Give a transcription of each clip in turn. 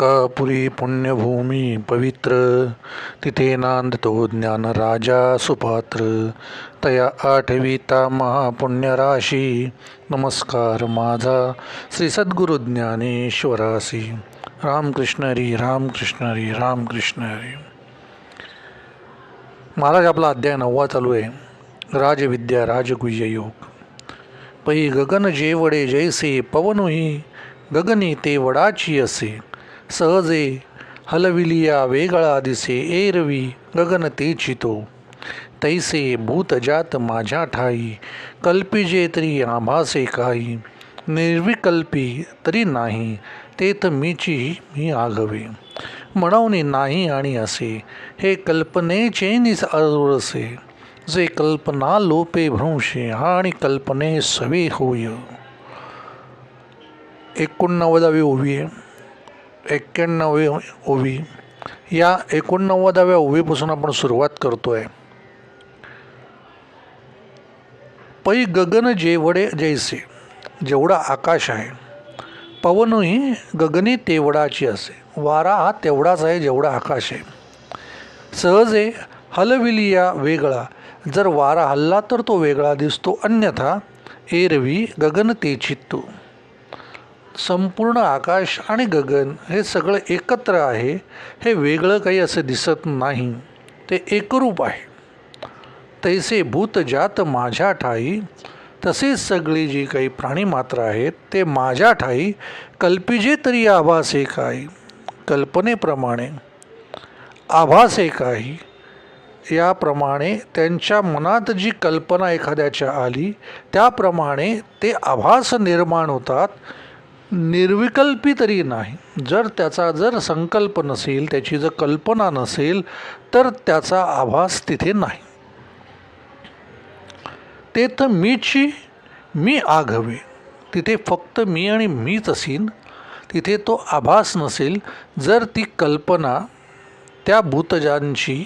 कापुरी पुण्यभूमी पवित्र तिथे नांदतो ज्ञानराजा सुपात्र। तया आठविता महापुण्यराशी नमस्कार माझा श्री सद्गुरु ज्ञानेश्वरासी। रामकृष्ण हरी रामकृष्ण हरी रामकृष्ण हरी। महाराज आपला अध्याय नववा चालू आहे. राजविद्या राजगुह्य योग। पै गगन जेवडे जैसे पवनही गगनी ते वडाची असे। सहजे हलविलिया वेगळा दिसे एरवी गगन ते चितो तैसे भूतजात माझ्या ठाई कल्पिजे तरी आभासे काही निर्विकल्पी तरी नाही तेथ मीची मी आघवे म्हणवणे नाही आणि असे हे कल्पनेचे निस अरुळसे जे कल्पना लोपे भ्रंशे आणि कल्पने सवे होय एकोणनव्वदावी ओवी आहे एक्क्याण्णवी ओवी या एकोणनव्वदाव्या ओवीपासून आपण सुरुवात करतो आहे पै गगन जेवडे जैसे जेवढा आकाश आहे पवनही गगनी तेवढाची असे. वारा हा तेवढाच आहे जेवढा आकाश आहे. सहजे हलविलिया वेगळा. जर वारा हल्ला तर तो वेगळा दिसतो. अन्यथा एरवी गगन तेचित्तो. संपूर्ण आकाश आणि गगन हे सगळं एकत्र आहे हे वेगळं काही असं दिसत नाही. ते एकरूप आहे. तैसे भूतजात माझ्या ठाई तसेच सगळी जी काही प्राणीमात्र आहेत ते माझ्या ठाई कल्पिजे तरी आभास एक आहे कल्पनेप्रमाणे. आभास एक आहे याप्रमाणे त्यांच्या मनात जी कल्पना एखाद्याच्या आली त्याप्रमाणे ते आभास निर्माण होतात निर्विकल्पी तरी नाही. जर त्याचा जर संकल्प नसेल त्याची जर कल्पना नसेल तर त्याचा आभास तिथे नाही. ते तर मीची मी आघवे. तिथे फक्त मी आणि मीच असीन. तिथे तो आभास नसेल जर ती कल्पना त्या भूतजांची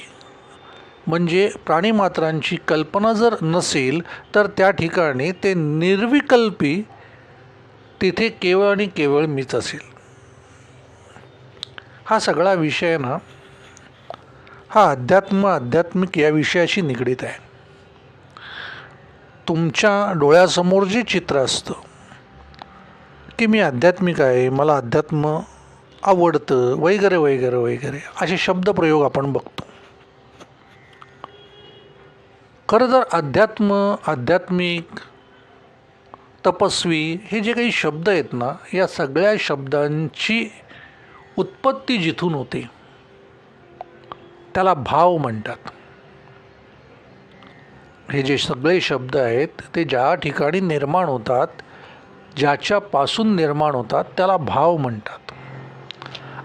म्हणजे प्राणीमात्रांची कल्पना जर नसेल तर त्या ठिकाणी ते निर्विकल्पी तिथे केवळ आणि केवळ मीच असेल. हा सगळा विषय ना हा अध्यात्म आध्यात्मिक या विषयाशी निगडीत आहे. तुमच्या डोळ्यासमोर जे चित्र असतं की मी आध्यात्मिक आहे मला अध्यात्म आवडतं वगैरे वगैरे वगैरे असे शब्दप्रयोग आपण बघतो. खरं तर अध्यात्म आध्यात्मिक तपस्वी हे जे काही शब्द आहेत ना या सगळ्या शब्दांची उत्पत्ती जिथून होते. त्याला भाव म्हणतात. हे जे सगळे शब्द आहेत ते ज्या ठिकाणी निर्माण होतात ज्याच्यापासून निर्माण होतात त्याला भाव म्हणतात.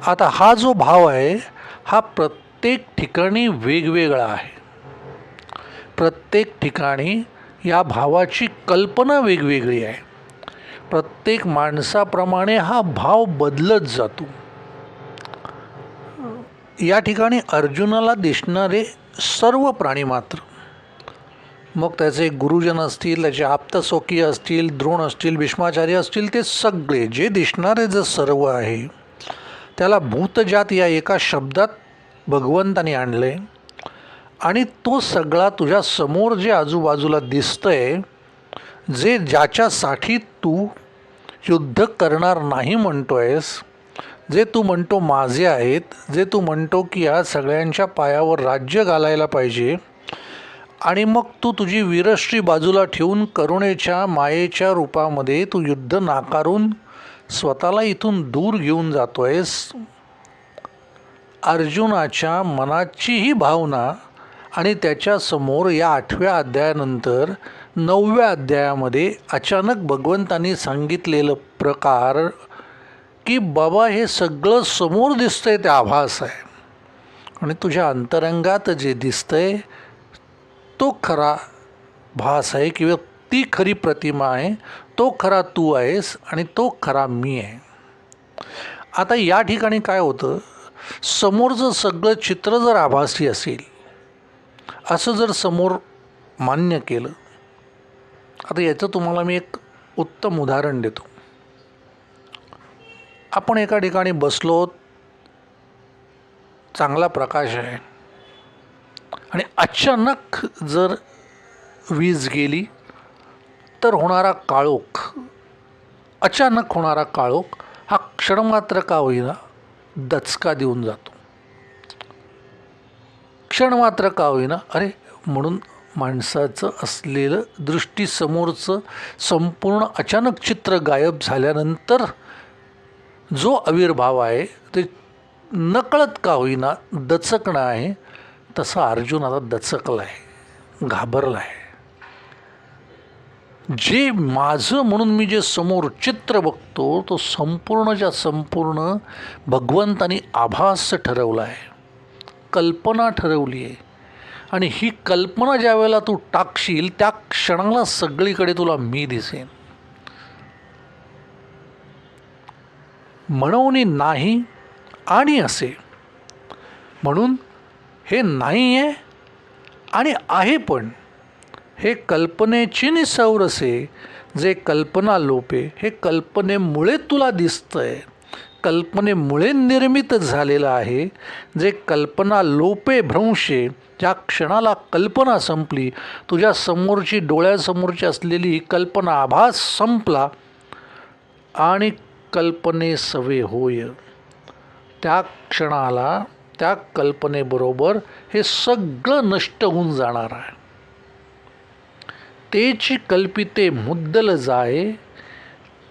आता हा जो भाव आहे हा प्रत्येक ठिकाणी वेगवेगळा आहे. प्रत्येक ठिकाणी या भावाची कल्पना वेगवेगळी आहे. प्रत्येक माणसाप्रमाणे हा भाव बदलत जातो. या ठिकाणी अर्जुनाला दिसणारे सर्व प्राणी मात्र. मग त्याचे गुरुजन असतील त्याचे आप्तस्वकीय असतील द्रोण असतील भीष्माचार्य असतील ते सगळे जे दिसणारे जे सर्व आहे त्याला भूतजात या एका शब्दात भगवंताने आणले. आणि तो सगळा तुझ्या समोर जे आजूबाजूला दिसतंय जे ज्याच्यासाठी तू युद्ध करणार नाही म्हणतो आहेस जे तू म्हणतो माझे आहेत जे तू म्हणतो की या सगळ्यांच्या पायावर राज्य घालायला पाहिजे आणि मग तू तुझी वीरश्री बाजूला ठेवून करुणेच्या मायेच्या रूपामध्ये तू युद्ध नाकारून स्वतःला इथून दूर घेऊन जातो आहेस अर्जुनाच्या मनाची ही भावना आणि त्याच्यासमोर या आठव्या अध्यायानंतर नवव्या अध्यायामध्ये अचानक भगवंतांनी सांगितलेलं प्रकार की बाबा हे सगळं समोर दिसतंय ते आभास आहे आणि तुझ्या अंतरंगात जे दिसतंय तो खरा भास आहे किंवा ती खरी प्रतिमा आहे तो खरा तू आहेस आणि तो खरा मी आहे. आता या ठिकाणी काय होतं? समोरचं सगळं चित्र जर आभासी असेल असं जर समोर मान्य केलं आता याचं तुम्हाला मी एक उत्तम उदाहरण देतो. आपण एका ठिकाणी बसलो चांगला प्रकाश आहे आणि अचानक जर वीज गेली तर होणारा काळोख अचानक होणारा काळोख हा क्षणमात्र का होईना दचका देऊन जातो. क्षण मात्र का होईना. अरे म्हणून माणसाचं असलेलं दृष्टीसमोरचं संपूर्ण अचानक चित्र गायब झाल्यानंतर जो आविर्भाव आहे ते नकळत का होईना दचकणं आहे. तसा अर्जुन आता दचकला आहे घाबरला आहे जे माझं म्हणून मी जे समोर चित्र बघतो तो संपूर्णच्या संपूर्ण भगवंतानी आभास ठरवला आहे कल्पना ठरवली आहे. आणि ही कल्पना ज्या वेळेला तू टाकशील त्या क्षणाला सगळीकडे तुला मी दिसेन. म्हणून नाही आणि असे. म्हणून हे नाही आहे आणि आहे पण. हे कल्पनेची निसौरसे जे कल्पना लोपे हे कल्पनेमुळे तुला दिसतंय. कल्पनेमुळे निर्मित झालेलं आहे. जे कल्पना लोपे भ्रंशे ज्या क्षणाला कल्पना संपली तुझ्या समोरची डोळ्यासमोरची असलेली कल्पना आभास संपला आणि कल्पने सवे होय. त्या क्षणाला त्या कल्पनेबरोबर हे सगळं नष्ट होऊन जाणार आहे. तेची कल्पिते मुद्दल जाय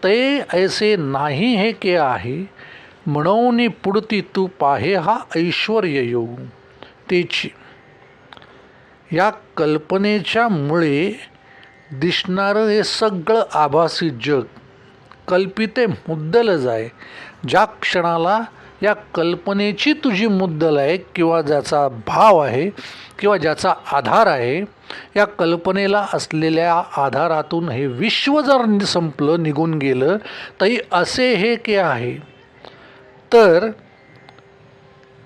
ते ऐसे नाही हे के आहे म्हणून पुढती तू पाहे हा ऐश्वर येऊ. तेची. या कल्पनेच्या मुळे दिसणारं हे सगळं आभासी जग कल्पिते मुद्दल जाय. ज्या क्षणाला या कल्पनेची तुझी मुद्दल आहे किंवा ज्याचा भाव आहे किंवा ज्याचा आधार आहे या कल्पनेला असलेल्या आधारातून हे विश्व जर संपलं निघून गेलं तरी असे हे के आहे? तर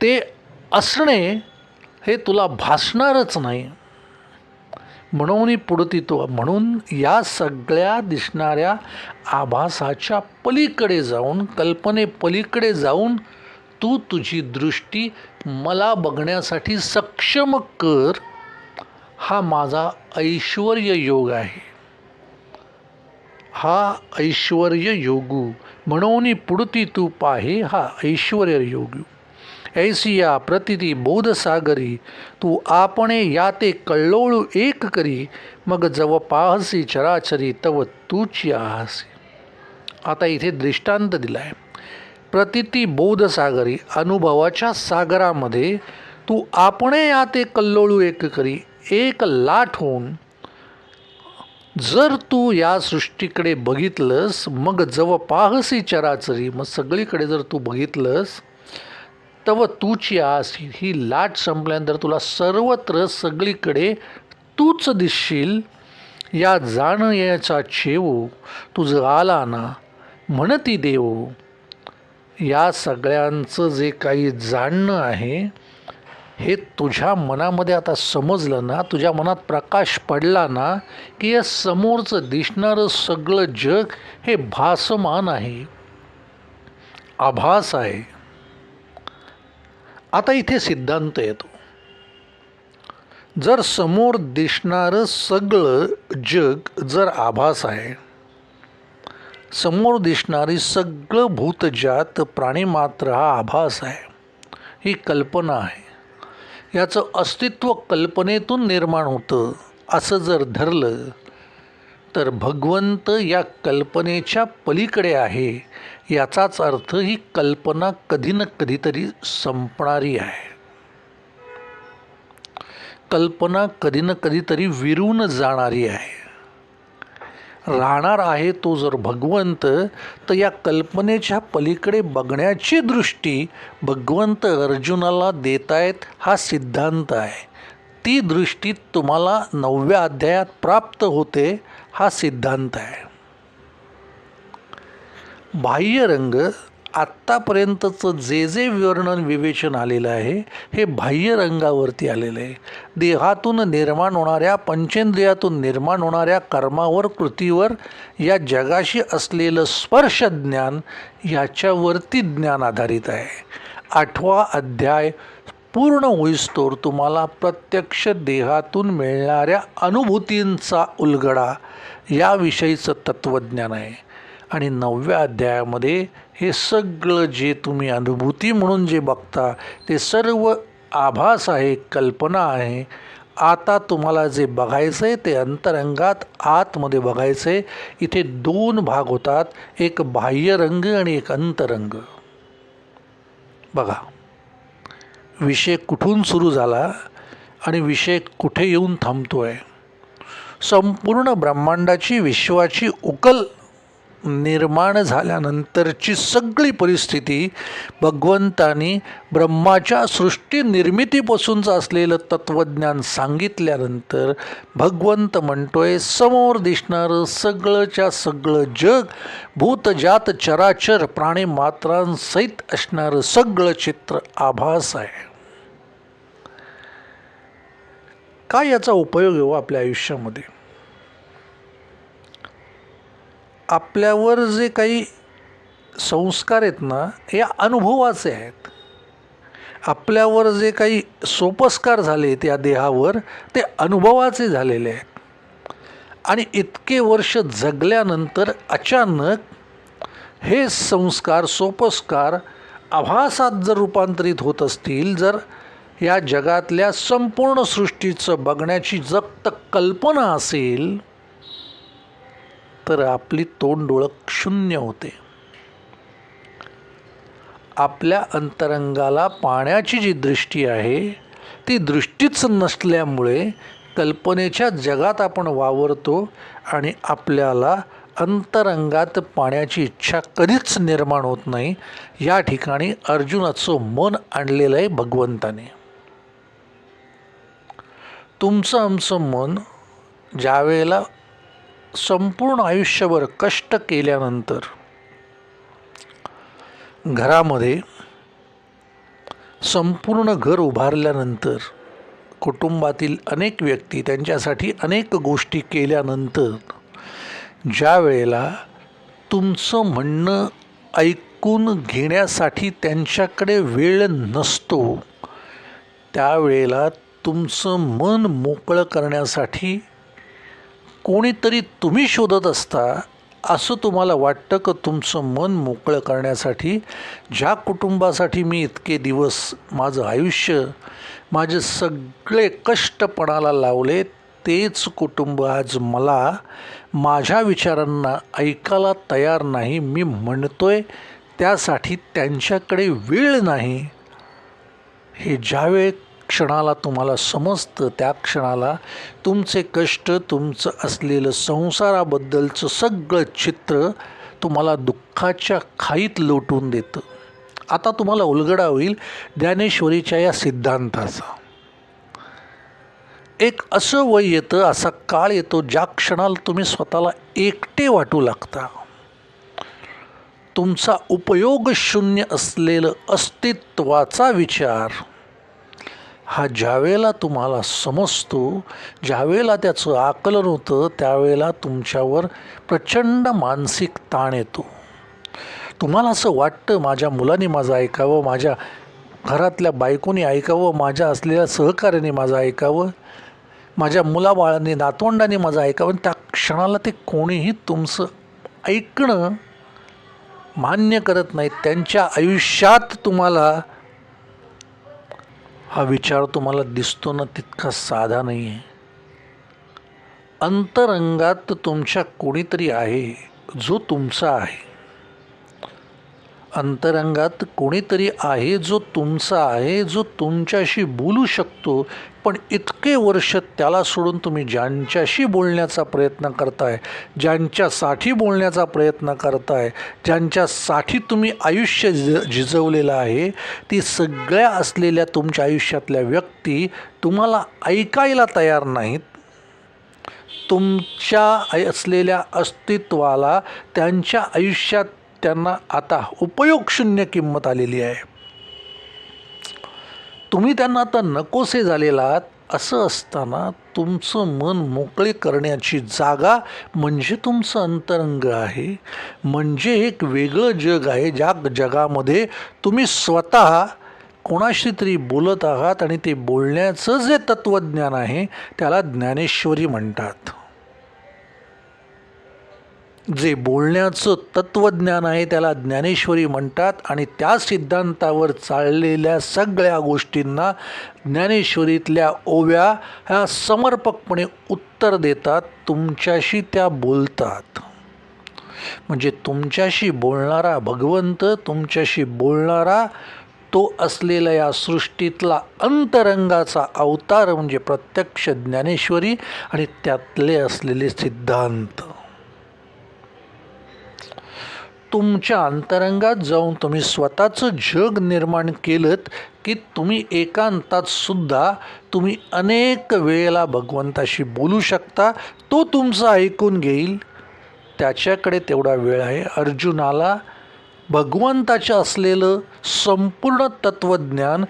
ते असणे हे तुला भासणारच नाही. म्हणून पुढती तो म्हणून या सगळ्या दिसणाऱ्या आभासाच्या पलीकडे जाऊन कल्पने पलीकडे जाऊन तू तुझी दृष्टी मला बघण्यासाठी सक्षम कर. हा माझा ऐश्वर योग आहे. हा ऐश्वर योगू म्हणून पुढती तू पाहे हा ऐश्वर योगू ऐसी या प्रतिती बोधसागरी तू आपणे या ते कल्लोळू एक करी मग जव पाहसी चराचरी तव तूची आहासी. आता इथे दृष्टांत दिला आहे प्रतिती बोधसागरी अनुभवाच्या सागरामध्ये तू आपणे याते कल्लोळू एक करी एक लाट होऊन जर तू या सृष्टीकडे बघितलंस मग जव पाहसी चराचरी मग सगळीकडे जर तू बघितलंस तव तूची आस ही लाट संपल्यानंतर तुला सर्वत्र सगळीकडे तूच दिसशील. या जाण याचा छेवू तुझं आला ना म्हणती देवो. या सगळ्यांचं जे काही जाणणं आहे हे तुझ्या मनामध्ये आता समजलं ना तुझ्या मनात प्रकाश पडला ना की या समोरचं दिसणारं सगळं जग हे भासमान आहे आभास आहे. आता इथे सिद्धांत येतो. जर समोर दिसणारं सगळं जग जर आभास आहे समोर दिसणारी सगळं भूतजात प्राणीमात्र हा आभास आहे ही कल्पना आहे. याचं अस्तित्व कल्पनेतून निर्माण होतं. असं जर धरलं तर भगवंत या कल्पनेच्या पलीकडे आहे. याचाच अर्थ ही कल्पना कधी ना कधीतरी संपणारी आहे. कल्पना कधी ना कधीतरी विरून जाणारी आहे. राहणार आहे तो जर भगवंत तर या कल्पनेच्या पलीकडे बघण्याची दृष्टी भगवंत अर्जुनाला देत आहेत हा सिद्धांत आहे. ती दृष्टी तुम्हाला नवव्या अध्यायात प्राप्त होते हा सिद्धांत आहे. बाह्यरंग आत्तापर्यंतचं जे जे वर्णन विवेचन आलेलं आहे हे बाह्य रंगावरती आलेलं आहे. देहातून निर्माण होणाऱ्या पंचेंद्रियातून निर्माण होणाऱ्या कर्मावर कृतीवर या जगाशी असलेलं स्पर्श ज्ञान याच्यावरती ज्ञान आधारित आहे. आठवा अध्याय पूर्ण होईस्तोर तुम्हाला प्रत्यक्ष देहातून मिळणाऱ्या अनुभूतींचा उलगडा याविषयीचं तत्त्वज्ञान आहे. आणि नवव्या अध्यायामध्ये हे सगळं जे तुम्ही अनुभूती म्हणून जे बघता ते सर्व आभास आहे कल्पना आहे. आता तुम्हाला जे बघायचं आहे ते अंतरंगात आतमध्ये बघायचं आहे इथे दोन भाग होतात एक बाह्यरंग आणि एक अंतरंग. बघा. विषय कुठून सुरू झाला आणि विषय कुठे येऊन थांबतो आहे संपूर्ण ब्रह्मांडाची विश्वाची उकल निर्माण झाल्यानंतरची सगळी परिस्थिती भगवंतानी ब्रह्माच्या सृष्टी निर्मितीपासूनचं असलेलं तत्त्वज्ञान सांगितल्यानंतर भगवंत म्हणतोय समोर दिसणारं सगळंच्या सगळं जग भूतजात चराचर प्राणी मात्रांसहित असणारं सगळं चित्र आभास आहे. काय याचा उपयोग येऊ हो आपल्या आयुष्यामध्ये? आपल्यावर जे काही संस्कार आहेत ना हे अनुभवाचे आहेत. आपल्यावर जे काही सोपस्कार झाले त्या देहावर ते अनुभवाचे झालेले आहेत. आणि इतके वर्ष जगल्यानंतर अचानक हे संस्कार सोपस्कार आभासात जर रूपांतरित होत असतील जर या जगातल्या संपूर्ण सृष्टीचं बघण्याची जक्त कल्पना असेल तर आपली तोंड ओळख शून्य होते. आपल्या अंतरंगाला पाण्याची जी दृष्टी आहे ती दृष्टीच नसल्यामुळे कल्पनेच्या जगात आपण वावरतो आणि आपल्याला अंतरंगात पाण्याची इच्छा कधीच निर्माण होत नाही. या ठिकाणी अर्जुनाचं मन आणलेलं आहे भगवंताने. तुमचं आमचं मन ज्यावेळेला संपूर्ण आयुष्यभर कष्ट केल्यानंतर घरामध्ये संपूर्ण घर उभारल्यानंतर कुटुंबातील अनेक व्यक्ती त्यांच्यासाठी अनेक गोष्टी केल्यानंतर ज्या वेळेला तुमचं म्हणणं ऐकून घेण्यासाठी त्यांच्याकडे वेळ नसतो त्यावेळेला तुमचं मन मोकळं करण्यासाठी कोणीतरी तुम्ही शोधत असता असं तुम्हाला वाटतं का तुमचं मन मोकळं करण्यासाठी? ज्या कुटुंबासाठी मी इतके दिवस माझं आयुष्य माझे सगळे कष्टपणाला लावले तेच कुटुंब आज मला माझ्या विचारांना ऐकायला तयार नाही मी म्हणतोय त्यासाठी त्यांच्याकडे वेळ नाही. हे ज्यावेळी क्षणाला तुम्हाला समजतं त्या क्षणाला तुमचे कष्ट तुमचं असलेलं संसाराबद्दलचं सगळं चित्र तुम्हाला दुःखाच्या खाईत लोटून देतं. आता तुम्हाला उलगडा होईल ज्ञानेश्वरीच्या या सिद्धांताचा. एक असं वय येतं असा काळ येतो ज्या क्षणाला तुम्ही स्वतःला एकटे वाटू लागता. तुमचा उपयोग शून्य असलेलं अस्तित्वाचा विचार हा ज्यावेळेला तुम्हाला समजतो ज्यावेळेला त्याचं आकलन होतं त्यावेळेला तुमच्यावर प्रचंड मानसिक ताण येतो. तुम्हाला असं वाटतं माझ्या मुलांनी माझं ऐकावं माझ्या घरातल्या बायकोनी ऐकावं माझ्या असलेल्या सहकार्याने माझं ऐकावं माझ्या मुलाबाळांनी नातवंडांनी माझं ऐकावं त्या क्षणाला ते कोणीही तुमचं ऐकणं मान्य करत नाहीत त्यांच्या आयुष्यात तुम्हाला हा विचार तुम्हाला दिसतो ना तितका साधा नाही आहे अंतरंगात तुमच्या कोणीतरी आहे जो तुमचा आहे. अंतरंगात कोणीतरी आहे जो तुमचा आहे जो तुमच्याशी बोलू शकतो पण इतके वर्ष त्याला सोडून तुम्ही ज्यांच्याशी बोलण्याचा प्रयत्न करताय ज्यांच्यासाठी बोलण्याचा प्रयत्न करताय ज्यांच्यासाठी तुम्ही आयुष्य झ झिजवलेलं आहे ती सगळ्या असलेल्या तुमच्या आयुष्यातल्या व्यक्ती तुम्हाला ऐकायला तयार नाहीत. तुमच्या असलेल्या अस्तित्वाला त्यांच्या आयुष्यात त्यांना आता उपयोगशून्य किंमत आलेली आहे. तुम्ही त्यांना आता नकोसे झालेला आहात असं असताना तुमचं मन मोकळे करण्याची जागा म्हणजे तुमचं अंतरंग आहे. म्हणजे एक वेगळं जग आहे ज्या जगामध्ये तुम्ही स्वतः कोणाशी तरी बोलत आहात आणि ते बोलण्याचं जे तत्त्वज्ञान आहे त्याला ज्ञानेश्वरी म्हणतात. जे बोलण्याचं तत्त्वज्ञान आहे त्याला ज्ञानेश्वरी म्हणतात आणि त्या सिद्धांतावर चाललेल्या सगळ्या गोष्टींना ज्ञानेश्वरीतल्या ओव्या ह्या समर्पकपणे उत्तर देतात तुमच्याशी त्या बोलतात. म्हणजे तुमच्याशी बोलणारा भगवंत तुमच्याशी बोलणारा तो असलेला या सृष्टीतला अंतरंगाचा अवतार म्हणजे प्रत्यक्ष ज्ञानेश्वरी आणि त्यातले असलेले सिद्धांत. तुमच्या अंतरंगात जाऊन तुम्ही स्वतःचं जग निर्माण केलं की तुम्ही एकांतात सुद्धा तुम्ही अनेक वेळेला भगवंताशी बोलू शकता तो तुमचं ऐकून घेईल. त्याच्याकडे तेवढा वेळ आहे. अर्जुनाला भगवंताचं असलेलं संपूर्ण तत्त्वज्ञान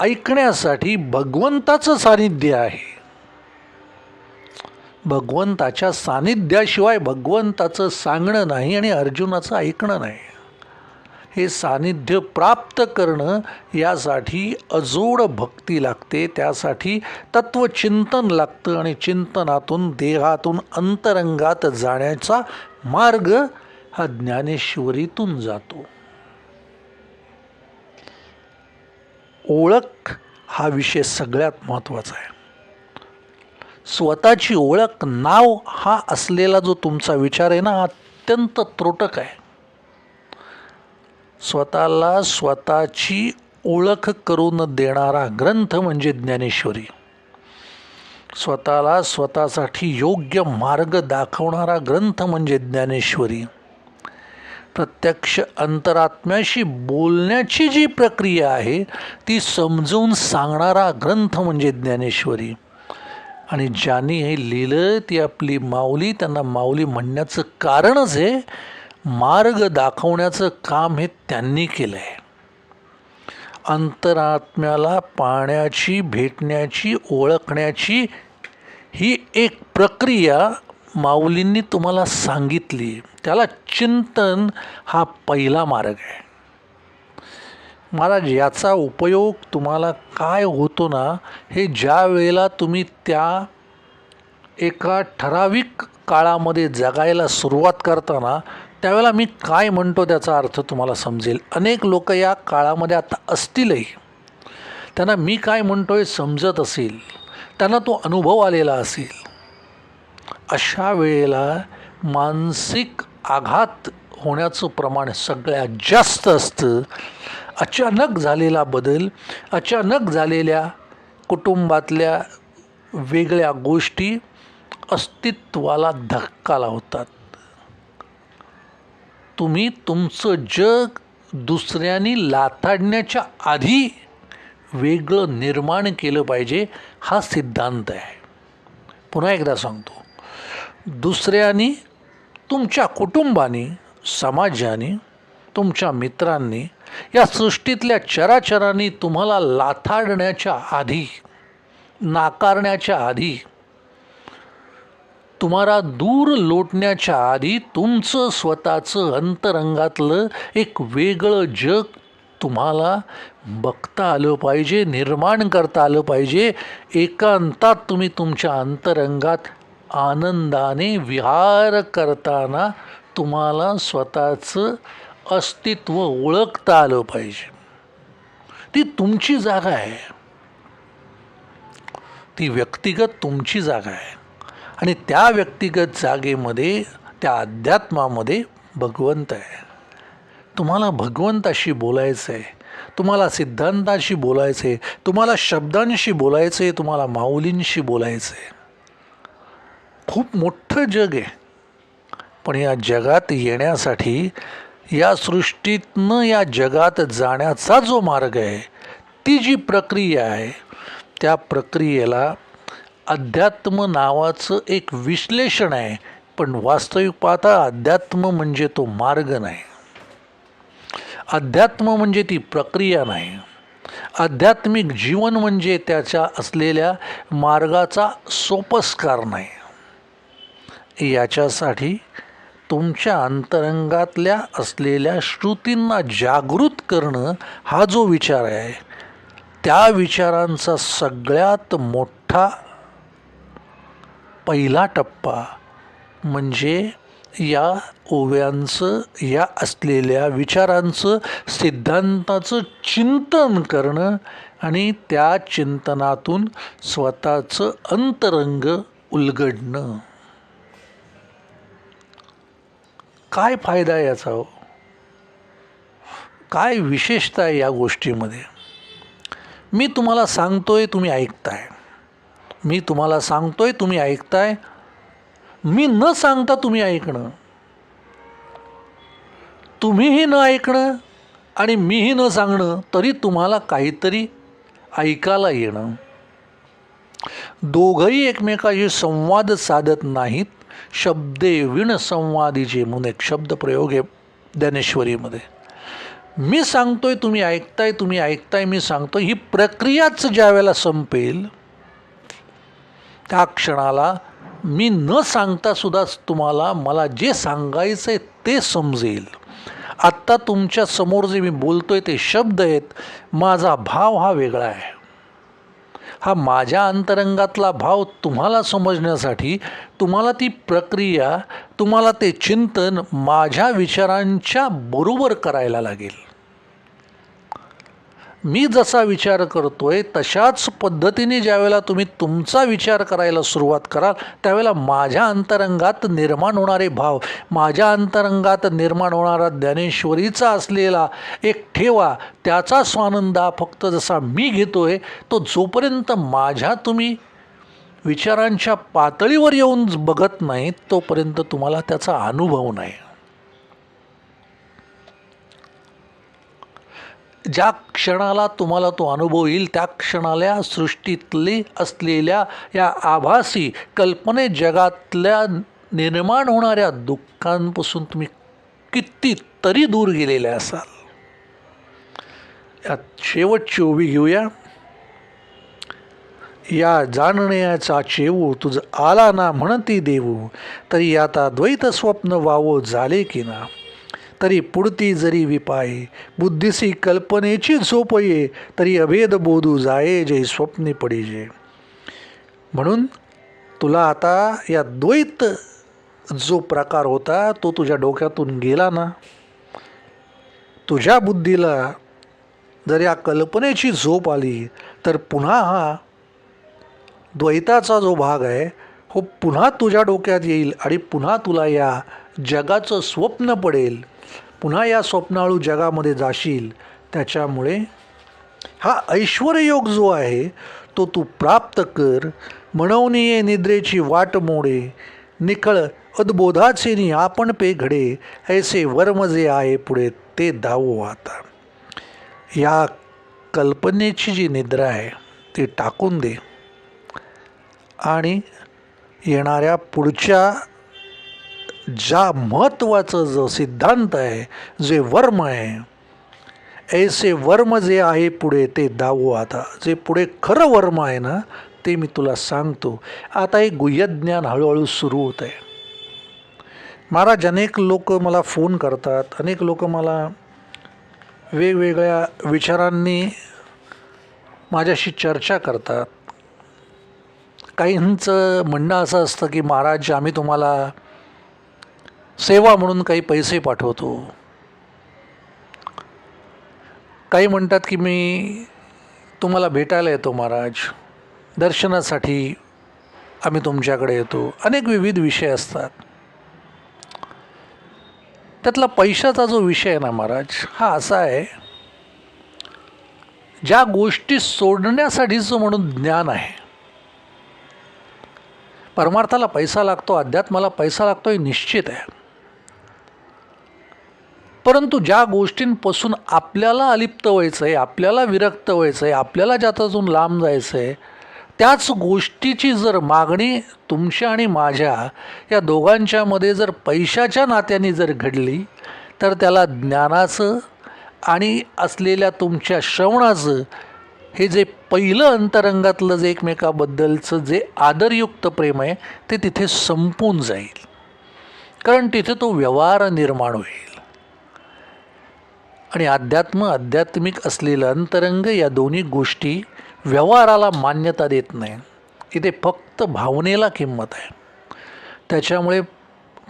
ऐकण्यासाठी भगवंताचं सानिध्य आहे. भगवंताच्या सानिध्याशिवाय भगवंताचं सांगणं नाही आणि अर्जुनाचं ऐकणं नाही. हे सानिध्य प्राप्त करणं यासाठी अजोड भक्ती लागते त्यासाठी तत्वचिंतन लागतं आणि चिंतनातून देहातून अंतरंगात जाण्याचा मार्ग हा ज्ञानेश्वरीतून जातो. ओळख हा विषय सगळ्यात महत्त्वाचा आहे. स्वतःची ओळख नाव हा असलेला जो तुमचा विचार आहे ना हा अत्यंत त्रोटक आहे. स्वतःला स्वतःची ओळख करून देणारा ग्रंथ म्हणजे ज्ञानेश्वरी. स्वतःला स्वतःसाठी योग्य मार्ग दाखवणारा ग्रंथ म्हणजे ज्ञानेश्वरी. प्रत्यक्ष अंतरात्म्याशी बोलण्याची जी प्रक्रिया आहे ती समजून सांगणारा ग्रंथ म्हणजे ज्ञानेश्वरी. आणि ज्यांनी हे लिहिलं ती आपली माऊली त्यांना माऊली म्हणण्याचं कारणच आहे मार्ग दाखवण्याचं काम हे त्यांनी केलं आहे अंतरात्म्याला पाहण्याची भेटण्याची ओळखण्याची ही एक प्रक्रिया माऊलींनी तुम्हाला सांगितली. त्याला चिंतन हा पहिला मार्ग आहे. मला याचा उपयोग तुम्हाला काय होतो ना हे ज्या वेळेला तुम्ही त्या एका ठराविक काळामध्ये जगायला सुरुवात करताना त्यावेळेला मी काय म्हणतो त्याचा अर्थ तुम्हाला समजेल. अनेक लोक या काळामध्ये आता असतीलही त्यांना मी काय म्हणतो हे समजत असेल त्यांना तो अनुभव आलेला असेल. अशा वेळेला मानसिक आघात होण्याचं प्रमाण सगळ्यात जास्त असतं. अचानक झालेला बदल अचानक झालेल्या कुटुंबातल्या वेगळ्या गोष्टी अस्तित्वाला धक्का लावतात तुम्ही तुमचं जग दुसऱ्यांनी लाथाडण्याच्या आधी वेगळं निर्माण केलं पाहिजे हा सिद्धांत आहे. पुन्हा एकदा सांगतो. दुसऱ्यांनी तुमच्या कुटुंबाने समाजाने तुमच्या मित्रांनी या सृष्टीतल्या चराचरांनी तुम्हाला लाथाडण्याच्या आधी नाकारण्याच्या आधी तुम्हाला दूर लोटण्याच्या आधी तुमचं स्वतःचं अंतरंगातलं एक वेगळं जग तुम्हाला बघता आलं पाहिजे निर्माण करता आलं पाहिजे. एकांतात तुम्ही तुमच्या अंतरंगात आनंदाने विहार करताना तुम्हाला स्वतःचं अस्तित्व ओळखता आलं पाहिजे. ती तुमची जागा आहे. ती व्यक्तिगत तुमची जागा आहे. आणि त्या व्यक्तिगत जागेमध्ये त्या अध्यात्मामध्ये भगवंत आहे. तुम्हाला भगवंताशी बोलायचं आहे तुम्हाला सिद्धांताशी बोलायचं आहे तुम्हाला शब्दांशी बोलायचं आहे तुम्हाला माऊलींशी बोलायचं आहे खूप मोठं जग आहे. पण या जगात येण्यासाठी या सृष्टीतनं या जगात जाण्याचा जो मार्ग आहे ती जी प्रक्रिया आहे त्या प्रक्रियेला अध्यात्म नावाचं एक विश्लेषण आहे. पण वास्तविक पाहता अध्यात्म म्हणजे तो मार्ग नाही. अध्यात्म म्हणजे ती प्रक्रिया नाही. आध्यात्मिक जीवन म्हणजे त्याच्या असलेल्या मार्गाचा सोपस्कार नाही. याच्यासाठी तुमच्या अंतरंगातल्या असलेल्या श्रुतींना जागृत करणं हा जो विचार आहे त्या विचारांचा सगळ्यात मोठा पहिला टप्पा म्हणजे या ओव्यांचं या असलेल्या विचारांचं सिद्धांताचं चिंतन करणं आणि त्या चिंतनातून स्वतःचं अंतरंग उलगडणं. काय फायदा आहे याचा हो? काय विशेषता आहे या गोष्टीमध्ये? मी तुम्हाला सांगतोय तुम्ही ऐकताय. मी तुम्हाला सांगतोय तुम्ही ऐकताय. मी न सांगता तुम्ही ऐकणं. तुम्हीही न ऐकणं आणि मीही न सांगणं तरी तुम्हाला काहीतरी ऐकायला येणं. दोघंही एकमेकाशी संवाद साधत नाहीत. शब्दे विणसंवादीचे म्हणून एक शब्दप्रयोग आहे ज्ञानेश्वरीमध्ये. मी सांगतोय तुम्ही ऐकताय तुम्ही ऐकताय मी सांगतोय ही प्रक्रियाच ज्या वेळेला संपेल त्या क्षणाला मी न सांगता सुद्धा तुम्हाला मला जे सांगायचं आहे ते समजेल. आत्ता तुमच्यासमोर जे मी बोलतोय ते शब्द आहेत माझा भाव हा वेगळा आहे. हा माझ्या अंतरंगातला भाव तुम्हाला समजण्यासाठी तुम्हाला ती प्रक्रिया तुम्हाला ते चिंतन माझ्या विचारांच्या बरोबर करायला लागेल. मी जसा विचार करतोय तशाच पद्धतीने ज्यावेळेला तुम्ही तुमचा विचार करायला सुरुवात कराल त्यावेळेला माझ्या अंतरंगात निर्माण होणारे भाव माझ्या अंतरंगात निर्माण होणारा ज्ञानेश्वरीचा असलेला एक ठेवा त्याचा स्वानंद हा फक्त जसा मी घेतोय तो जोपर्यंत माझ्या तुम्ही विचारांच्या पातळीवर येऊन बघत नाही तोपर्यंत तुम्हाला त्याचा अनुभव नाही. ज्या क्षणाला तुम्हाला तो अनुभव येईल त्या क्षणाला सृष्टीतली असलेल्या या आभासी कल्पने जगातल्या निर्माण होणाऱ्या दुःखांपासून तुम्ही कितीतरी दूर गेलेले असाल. यात शेवटची उभी घेऊया. या जाणण्याचा चेवू तुझ आला ना म्हणती देऊ तरी आता द्वैत स्वप्न वावो झाले की ना? तरी पुढती जरी विपाये. बुद्धीसी कल्पनेची झोप ये तरी अभेद बोधू जाये जे स्वप्ने पडिजे. म्हणून तुला आता या द्वैत जो प्रकार होता तो तुझ्या डोक्यातून गेला ना? तुझ्या बुद्धीला जर या कल्पनेची झोप आली तर पुन्हा हा द्वैताचा जो भाग आहे हो पुन्हा तुझ्या डोक्यात येईल आणि पुन्हा तुला या जगाचं स्वप्न पडेल. पुन्हा या स्वप्नाळू जगामध्ये जाशील. त्याच्यामुळे हा ऐश्वरयोग जो आहे तो तू प्राप्त कर. म्हणवनीय निद्रेची वाट मोडे. निखळ अद्बोधाचे नि आपण पे घडे ऐसे वर्म जे आहे पुढे ते धावो आता. या कल्पनेची जी निद्रा आहे ती टाकून दे. आणि येणाऱ्या पुढच्या ज्या महत्त्वाचं जो सिद्धांत आहे जे वर्म आहे ऐसे वर्म जे आहे पुढे ते दावो आता. जे पुढे खरं वर्म आहे ना ते मी तुला सांगतो. आता हे गुह्यज्ञान हळूहळू सुरू होत आहे. महाराज अनेक लोक मला फोन करतात. अनेक लोक मला वेगवेगळ्या विचारांनी माझ्याशी चर्चा करतात. काहींचं म्हणणं असं असतं की महाराज आम्ही तुम्हाला सेवा म्हणून काही पैसे पाठवतो. काही म्हणतात की मी तुम्हाला भेटायला येतो महाराज. दर्शनासाठी आम्ही तुमच्याकडे येतो. अनेक विविध विषय असतात. त्यातला पैशाचा जो विषय आहे ना महाराज हा असा आहे. ज्या गोष्टी सोडण्यासाठीचं म्हणून ज्ञान आहे. परमार्थाला पैसा लागतो अध्यात्माला पैसा लागतो हे निश्चित आहे. परंतु ज्या गोष्टींपासून आपल्याला अलिप्त व्हायचं आहे आपल्याला विरक्त व्हायचं आहे आपल्याला ज्यातून लांब जायचं आहे त्याच गोष्टीची जर मागणी तुमच्या आणि माझ्या या दोघांच्यामध्ये जर पैशाच्या नात्याने जर घडली तर त्याला ज्ञानाचं आणि असलेल्या तुमच्या श्रवणाचं हे जे पहिलं अंतरंगातलं जे एकमेकाबद्दलचं जे आदरयुक्त प्रेम आहे ते तिथे संपून जाईल. कारण तिथे तो व्यवहार निर्माण होईल. आणि अध्यात्म आध्यात्मिक असलेलं अंतरंग या दोन्ही गोष्टी व्यवहाराला मान्यता देत नाही. इथे फक्त भावनेला किंमत आहे. त्याच्यामुळे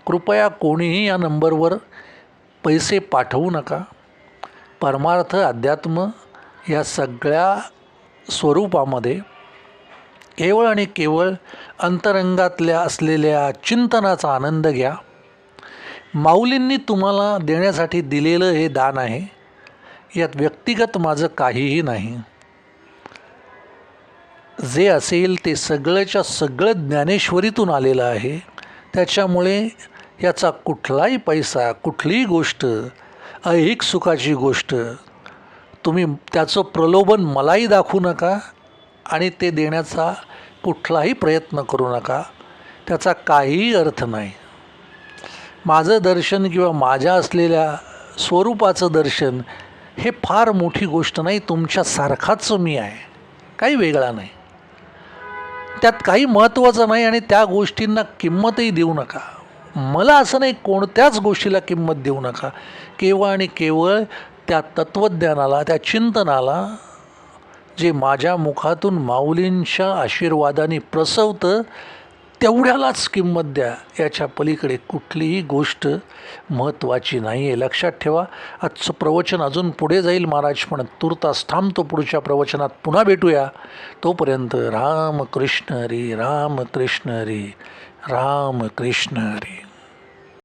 कृपया कोणीही या नंबरवर पैसे पाठवू नका. परमार्थ अध्यात्म या सगळ्या स्वरूपामध्ये केवळ आणि केवळ अंतरंगातल्या असलेल्या चिंतनाचा आनंद घ्या. माऊलींनी तुम्हाला देण्यासाठी दिलेलं हे दान आहे. यात व्यक्तिगत माझं काहीही नाही. जे असेल ते सगळंच्या सगळं ज्ञानेश्वरीतून आलेलं आहे. त्याच्यामुळे याचा कुठलाही पैसा कुठलीही गोष्ट ऐहिक सुखाची गोष्ट तुम्ही त्याचं प्रलोभन मलाही दाखवू नका आणि ते देण्याचा कुठलाही प्रयत्न करू नका. त्याचा काहीही अर्थ नाही. माझं दर्शन किंवा माझ्या असलेल्या स्वरूपाचं दर्शन हे फार मोठी गोष्ट नाही तुमच्यासारखाच मी आहे. काही वेगळा नाही. त्यात काही महत्त्वाचं नाही आणि त्या गोष्टींना किंमतही देऊ नका. मला असं नाही कोणत्याच गोष्टीला किंमत देऊ नका. केवळ आणि केवळ त्या तत्त्वज्ञानाला त्या चिंतनाला जे माझ्या मुखातून माऊलींच्या आशीर्वादाने प्रसवतं तेवढ्यालाच किंमत द्या. याच्या पलीकडे कुठलीही गोष्ट महत्त्वाची नाही आहे लक्षात ठेवा आजचं प्रवचन अजून पुढे जाईल महाराज पण तुर्तास थांबतो पुढच्या प्रवचनात. पुन्हा भेटूया. तोपर्यंत राम कृष्ण हरी राम कृष्ण हरी राम कृष्ण हरी